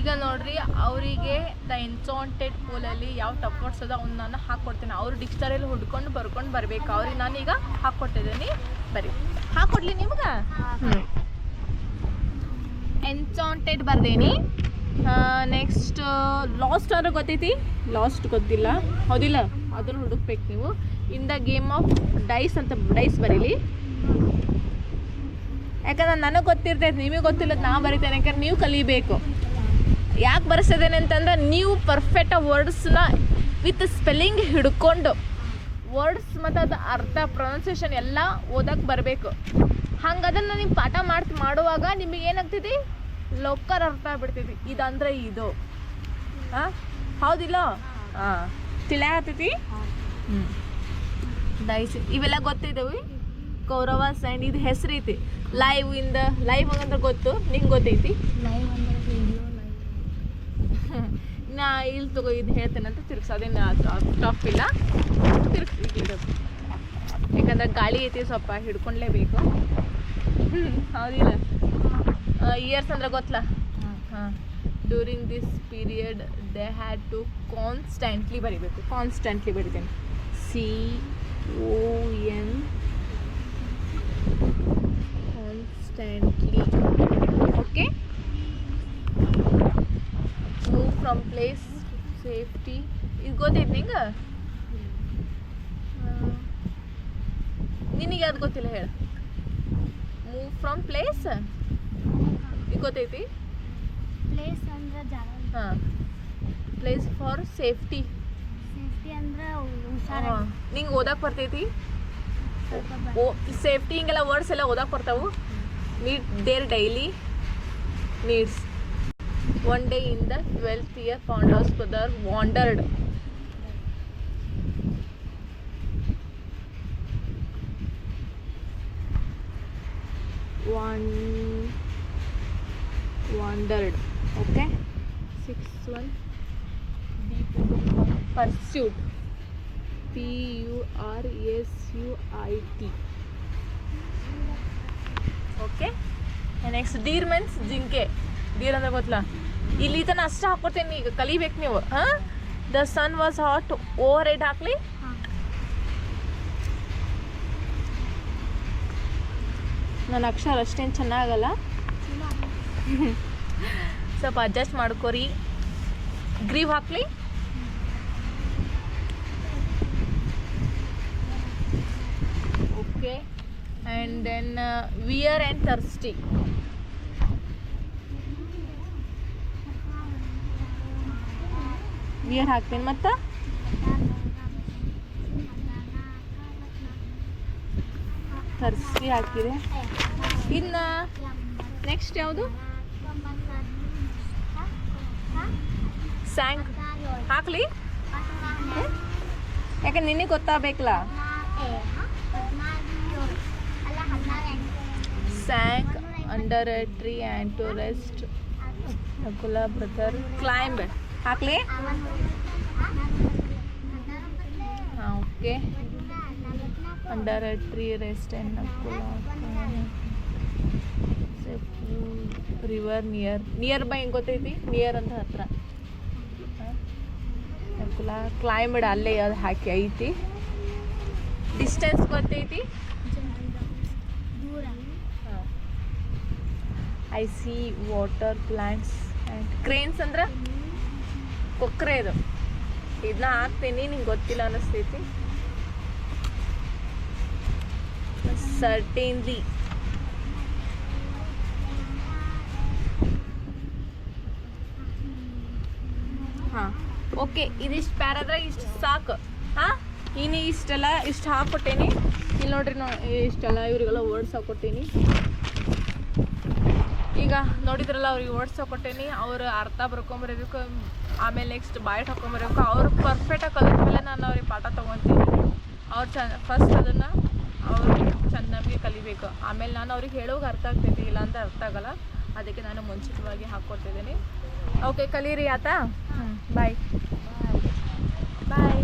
ಈಗ ನೋಡ್ರಿ ಅವರಿಗೆ ದ ಎನ್ಚಾಂಟೆಡ್ ಪೋಲಲ್ಲಿ ಯಾವ ಟಪ್ ವರ್ಡ್ಸ್ ಅದ ಅವ್ನ ನಾನು ಹಾಕ್ಕೊಡ್ತೀನಿ ಅವ್ರು ಡಿಕ್ಷನರಿಯಲ್ಲಿ ಹುಡ್ಕೊಂಡು ಬರ್ಕೊಂಡು ಬರ್ಬೇಕು. ಅವ್ರಿಗೆ ನಾನೀಗ ಹಾಕ್ಕೊಟ್ಟಿದ್ದೀನಿ ಬರೀ ಹಾಕ್ಕೊಡ್ಲಿ ನಿಮ್ಗೆ? ಹ್ಞೂ ಎನ್ಚಾಂಟೆಡ್ ಬರ್ದೇನಿ ನೆಕ್ಸ್ಟ್ ಲಾಸ್ಟ್ ಅವ್ರ ಗೊತ್ತೈತಿ? ಲಾಸ್ಟ್ ಗೊತ್ತಿಲ್ಲ. ಹೌದಿಲ್ಲ? ಅದನ್ನು ಹುಡುಕ್ಬೇಕು ನೀವು. In the game of dice ಅಂತ ಡೈಸ್ ಬರೀಲಿ. ಯಾಕಂದ್ರೆ ನನಗೆ ಗೊತ್ತಿರ್ತೈತೆ ನಿಮಗೆ ಗೊತ್ತಿಲ್ಲ ನಾ ಬರಿತೇನೆ. ಯಾಕಂದ್ರೆ ನೀವು ಕಲಿಬೇಕು. ಯಾಕೆ ಬರ್ಸಿದ್ದೇನೆ ಅಂತಂದ್ರೆ ನೀವು ಪರ್ಫೆಕ್ಟ್ ವರ್ಡ್ಸ್ನ ವಿತ್ ಸ್ಪೆಲ್ಲಿಂಗ್ ಹಿಡ್ಕೊಂಡು ವರ್ಡ್ಸ್ ಮತ್ತು ಅದು ಅರ್ಥ ಪ್ರೊನೌನ್ಸಿಯೇಷನ್ ಎಲ್ಲ ಓದಕ್ಕೆ ಬರಬೇಕು. ಹಂಗೆ ಅದನ್ನು ನೀವು ಪಾಠ ಮಾಡ್ತಿ ಮಾಡುವಾಗ ನಿಮಗೆ ಏನಾಗ್ತೈತಿ ಲೋಕರ್ ಅರ್ಥ ಆಗ್ಬಿಡ್ತೈತಿ ಇದಂದ್ರೆ ಇದು. ಹಾಂ? ಹೌದಿಲ್ಲ? ಹಾಂ. ತಿಳಿಯಾಗ್ತೈತಿ ಹ್ಞೂ ದಯಸಿ ಇವೆಲ್ಲ ಗೊತ್ತಿದ್ದಾವೆ ಕೌರವ ಸೈನ್ ಇದು ಹೆಸರೈತಿ ಲೈವ್ ಇಂದ ಲೈವ್ ಅಂದ್ರೆ ಗೊತ್ತು? ನಿಂಗೆ ಗೊತ್ತೈತಿ? ಲೈವ್ ನಾ ಇಲ್ಲಿ ತಗೋ ಇದು ಹೇಳ್ತೇನೆ ಅಂತ ತಿರ್ಗ್ಸ ಅದೇನು ಟಫ್ ಇಲ್ಲ. ತಿರ್ಗ್ಸಿ ಯಾಕಂದ್ರೆ ಗಾಳಿ ಐತಿ ಸ್ವಲ್ಪ ಹಿಡ್ಕೊಂಡ್ಲೇಬೇಕು. ಹ್ಮ್, ಹೌದಿಲ್ಲ. ಇಯರ್ಸ್ ಅಂದ್ರೆ ಗೊತ್ತಲ್ಲ ಹಾಂ during this period they had to constantly ಬರಿಬೇಕು. Constantly ಬರಿತೇನೆ. C O N constantly from place safety ಇದು ಗೊತ್ತೈತಿ ನಿಂಗೆ ನಿನಗೆ ಅದು ಗೊತ್ತಿಲ್ಲ ಹೇಳ. ಮೂವ್ ಫ್ರಮ್ ಪ್ಲೇಸ್ ಇದು ಗೊತ್ತೈತಿ ಪ್ಲೇಸ್ ಅಂದ್ರೆ ಜಾಗ. ಹಾಂ. ಪ್ಲೇಸ್ ಫಾರ್ ಸೇಫ್ಟಿ ಸೇಫ್ಟಿ ಅಂದ್ರೆ ಹುಷಾರ ನಿಂಗೆ ಓದಕ್ಕೆ ಬರ್ತೈತಿ? ಓ ಸೇಫ್ಟಿ ಹಿಂಗೆಲ್ಲ ವರ್ಡ್ಸ್ ಎಲ್ಲ ಓದಕ್ಕೆ ಬರ್ತಾವು? Need their daily needs one day in the twelfth year founders brother wandered one wandered okay six one deep pursuit p u r s u i t okay next deer means ಜಿಂಕೆ deer ಅಂದ್ರೆ ಗೊತ್ತಲ್ಲ ಇಲ್ಲಿ ತನ ಅಷ್ಟು ಹಾಕೊಡ್ತೀನಿ. ಈಗ ಕಲಿಬೇಕು ನೀವು. ಹಾಂ? The sun was hot over head ಹಾಕ್ಲಿ. ನನ್ನ ಅಕ್ಷರ ಅಷ್ಟೇನು ಚೆನ್ನಾಗಲ್ಲ. ಸ್ವಲ್ಪ ಅಡ್ಜಸ್ಟ್ ಮಾಡ್ಕೋರಿ. ಗ್ರೀವ್ ಹಾಕ್ಲಿ. Okay and then weary and thirsty weary ಹಾಕ್ತೀನಿ. ಮತ್ತು? ತರಿಸಿ ಹಾಕಿದೆ. ಇನ್ನು ನೆಕ್ಸ್ಟ್ ಯಾವುದು? ಸ್ಯಾಂಕ್ ಹಾಕಲಿ? ಯಾಕೆ ನಿನಗೆ ಗೊತ್ತಾಗಬೇಕಲ್ಲ? Sank under tree and to rest Nakula brother climb ಹಾಕ್ಲಿ? Okay. Under tree rest river near nearby ಹೆಂಗೆ ಗೊತ್ತೈತಿ? ನಿಯರ್ ಅಂತ ಹತ್ರ. ನಕುಲ ಕ್ಲೈಂಬ್ಡ್ ಅಲ್ಲೇ ಅದು ಹಾಕಿ ಐತಿ. ಡಿಸ್ಟೆನ್ಸ್ ಗೊತ್ತೈತಿ? I see water plants and cranes ಅಂದ್ರೆ? ಕೊಕ್ರೆ ಇದು. ಇದನ್ನ ಹಾಕ್ತೀನಿ, ನಿಂಗೆ ಗೊತ್ತಿಲ್ಲ ಅನ್ನಿಸ್ತೈತಿ ಸರ್ಟೇನ್ಲಿ ಹಾಂ, ಓಕೆ, ಇದಿಷ್ಟು ಪ್ಯಾರಾದ್ರೆ ಇಷ್ಟು ಸಾಕು. ಹಾಂ, ಇನ್ನು ಇಷ್ಟೆಲ್ಲ ಇಷ್ಟು ಹಾಕ್ಕೊಟ್ಟೇನಿ ಇಲ್ಲಿ ನೋಡ್ರಿ ನೋ, ಇಷ್ಟೆಲ್ಲ ಇವರಿಗೆಲ್ಲ ವರ್ಡ್ಸ್ ಹಾಕ್ಕೊಟ್ಟೀನಿ ಈಗ ನೋಡಿದ್ರಲ್ಲ ಅವ್ರಿಗೆ ವರ್ಡ್ಸ್ ಕೊಟ್ಟೇನಿ ಅವ್ರು ಅರ್ಥ ಬರ್ಕೊಂಬರಬೇಕು. ಆಮೇಲೆ ನೆಕ್ಸ್ಟ್ ಬಾಯ್ಟ್ ಹಾಕೊಂಬರ್ಬೇಕು. ಅವ್ರು ಪರ್ಫೆಕ್ಟಾಗಿ ಕಲಿತ ಮೇಲೆ ನಾನು ಅವ್ರಿಗೆ ಪಾಠ ತೊಗೊತೀನಿ. ಅವ್ರು ಚಂದ ಫಸ್ಟ್ ಅದನ್ನು ಅವರು ಚೆನ್ನಾಗಿ ಕಲಿಬೇಕು. ಆಮೇಲೆ ನಾನು ಅವ್ರಿಗೆ ಹೇಳೋಕೆ ಅರ್ಥ ಆಗ್ತೈತಿ ಇಲ್ಲ ಅಂತ ಅರ್ಥ ಆಗಲ್ಲ. ಅದಕ್ಕೆ ನಾನು ಮುಂಚಿತವಾಗಿ ಹಾಕ್ಕೊಡ್ತಿದ್ದೀನಿ ಓಕೆ ಕಲೀರಿ ಆತ? ಹ್ಞೂ ಬಾಯ್ ಬಾಯ್